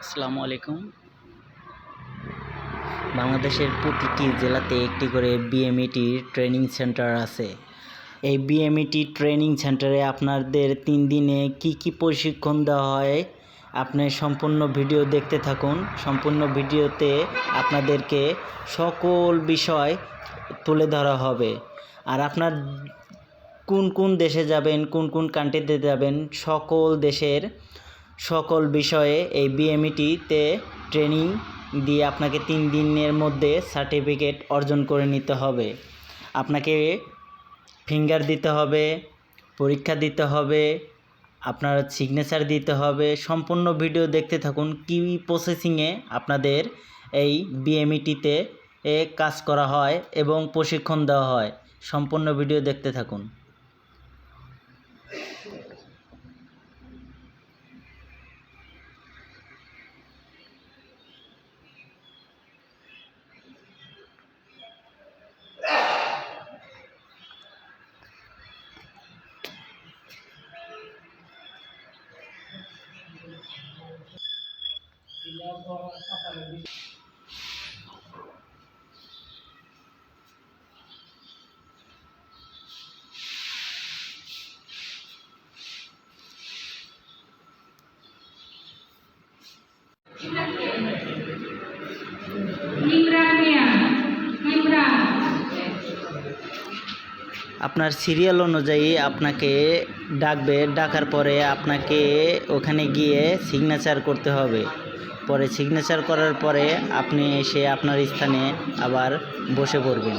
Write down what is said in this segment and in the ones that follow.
আসসালামু আলাইকুম। বাংলাদেশের প্রতিটি জেলাতে একটি করে বিএমইটি ট্রেনিং সেন্টার আছে। এই বিএমইটি ট্রেনিং সেন্টারে আপনাদের তিন দিনে কি কি প্রশিক্ষণ দেওয়া হয়, আপনি সম্পূর্ণ ভিডিও দেখতে থাকুন। সম্পূর্ণ ভিডিওতে আপনাদেরকে সকল বিষয় তুলে ধরা হবে। আর আপনার কোন কোন দেশে যাবেন, কোন কোন কান্ট্রিতে যাবেন, সকল দেশের সকল বিষয়ে এই বিএমইটিতে ট্রেনিং দিয়ে আপনাকে তিন দিনের মধ্যে সার্টিফিকেট অর্জন করে নিতে হবে। আপনাকে ফিঙ্গার দিতে হবে, পরীক্ষা দিতে হবে, আপনার সিগনেচার দিতে হবে, সম্পূর্ণ ভিডিও দেখতে থাকুন, কী প্রসেসিংয়ে আপনাদের এই বিএমইটিতে এ কাজ করা হয় এবং প্রশিক্ষণ দেওয়া হয়। সম্পূর্ণ ভিডিও দেখতে থাকুন। আপনার সিরিয়াল অনুযায়ী আপনাকে ডাকবে ডাকার পরে আপনাকে ওখানে গিয়ে সিগনেচার করতে হবে। পরে সিগনেচার করার পরে আপনি এসে আপনার স্থানে আবার বসে পড়বেন।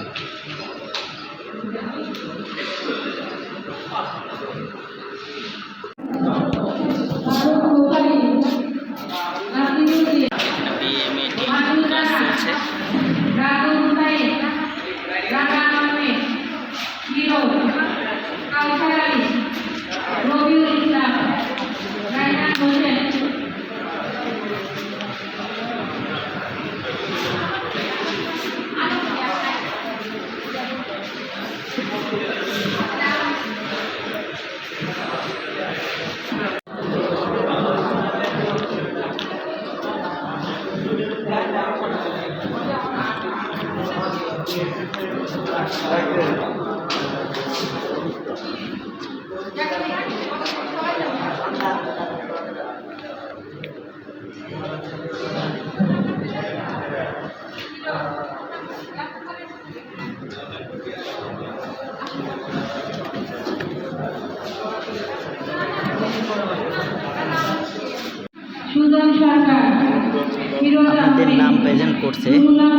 আপনাদের নাম প্রেজেন্ট করছে।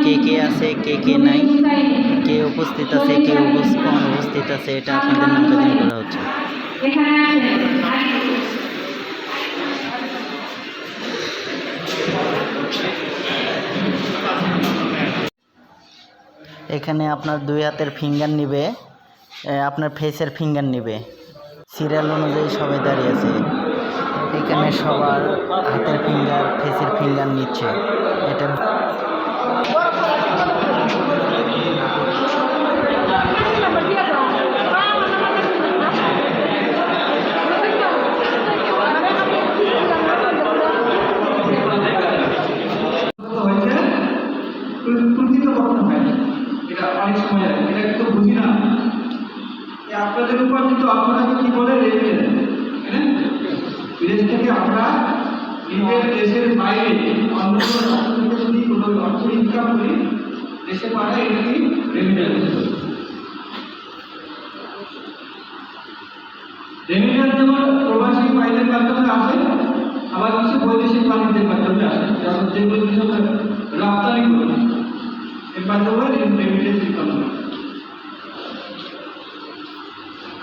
কে কে আছে কে কে নাই? কে উপস্থিত আছে, কে উপস- অনুপস্থিত আছে, এটা আপনাদের প্রেজেন্ট করা হচ্ছে। এখানে আপনার দুই হাতের ফিঙ্গার নিবে আপনার ফেসের ফিঙ্গার নিবে। সিরিয়াল অনুযায়ী সবাই দাঁড়িয়ে আছে। এখানে সবার হাতের ফিঙ্গার ফেসের ফিঙ্গার নিচ্ছে। এটা আপনাদের উপর কিন্তু আপনাকে কি বলে রেমিটেন্স বিদেশ থেকে আমরা নিজের দেশের বাইরে অন্য কোনো রাষ্ট্র যদি কোনো অর্থ ইনকাম করি দেশে পাঠাই এটা কি? রেমিটেন্স রেমিটেন্স যেমন প্রবাসী ফাইলের মাধ্যমে আসে আবার কিছু বৈদেশিক বাণিজ্যের মাধ্যমে আসে। যেমন যেগুলো আমরা রপ্তানি করি। এর মাধ্যমে রেমিটেন্স ইনকাম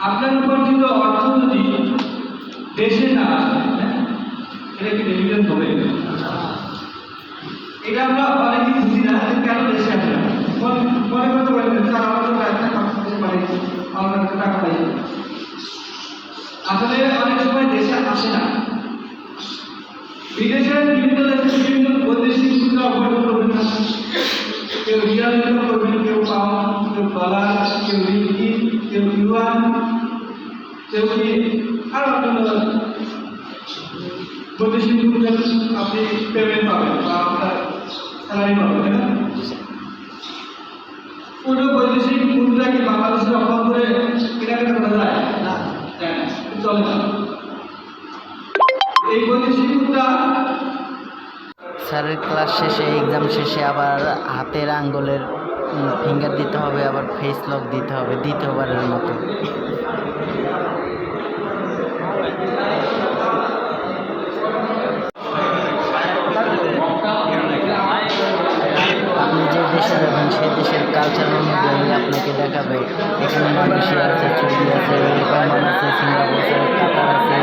আপনার উপার্জিত অর্থ যদি দেশে না আসে হ্যাঁ, এটা কি রেমিটেন্স হবে? এটা আমরা অনেকেই বুঝি না কেন দেশে আসে। মনে করতে পারেন স্যার আমাদের একটা কাজ পারি আমরা একটা টাকা পাই আসলে অনেক সময় দেশে আসে না। বিদেশের বিভিন্ন দেশে বিভিন্ন বৈদেশিক মুদ্রা অবহেলা করবেন না কেউ রিয়াল করবেন কেউ পাউন্ড, কেউ ডলার, কেউ রিঙ্গি, কেউ ইউয়ান, কেউ কি আরও অন্যান্য বৈদেশিক মুদ্রা আপনি পেমেন্ট স্যালারি পাবে তাই না? বৈদেশিক মুদ্রা কি বাংলাদেশের অভ্যন্তরে কেনাকাটা করা যায়? না, চলে না। এই বৈদেশিক মুদ্রা স্যারের ক্লাস শেষে এক্সাম শেষে আবার হাতের আঙ্গুলের ফিঙ্গার দিতে হবে আবার ফেস লক দিতে হবে দ্বিতীয়বারের মতো। আপনাকে দেখাবে। এখানে মালয়েশিয়া আছে চুরি আছে ওমান আছে, সিঙ্গাপুর আছে, কাতার আছে,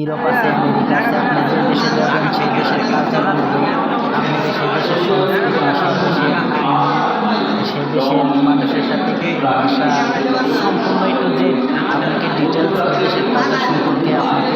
ইউরোপ আছে, আমেরিকা আছে। আপনি যে দেশে যাবেন, সেই দেশের কালচার অনুযায়ী আপনাকে সেই দেশের সংস্কৃতি, সেই দেশের সেই দেশের মানুষের সাথে ভাষা সম্পূর্ণ একটু যে আপনাকে ডিটেলস ওই দেশের কালচার সম্পর্কে আপনাকে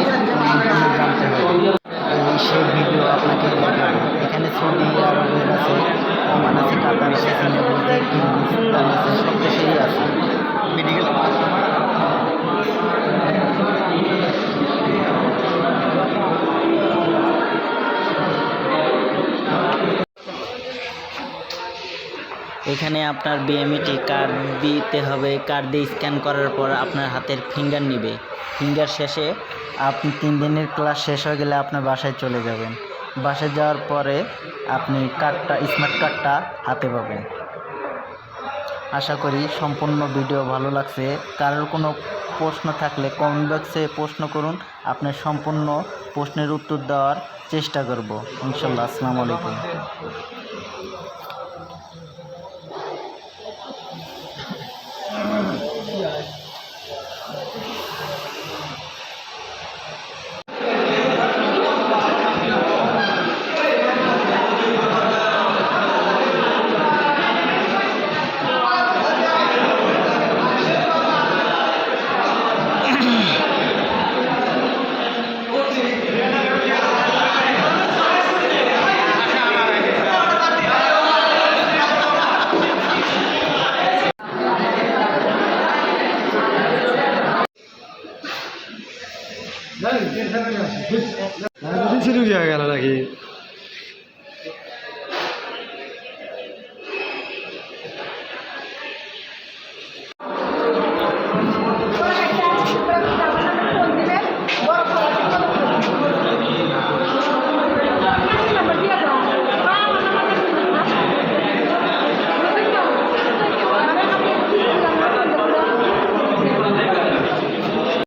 এখানে আপনার বিএমইটি কার্ড দিতে হবে। কার্ড দিয়ে স্ক্যান করার পর আপনার হাতের ফিঙ্গার নেবে। ফিঙ্গার শেষে আপনি তিন দিনের ক্লাস শেষ হয়ে গেলে আপনার বাসায় চলে যাবেন। বাসায় যাওয়ার পরে আপনি কার্ডটা, স্মার্ট কার্ডটা হাতে পাবেন। আশা করি সম্পূর্ণ ভিডিও ভালো লাগছে। কারোর কোনো প্রশ্ন থাকলে কমেন্ট বক্সে প্রশ্ন করুন। আপনার সম্পূর্ণ প্রশ্নের উত্তর দেওয়ার চেষ্টা করব। ইনশাল্লাহ, আসসালামু আলাইকুম। শুরু হয়ে গেল নাকি?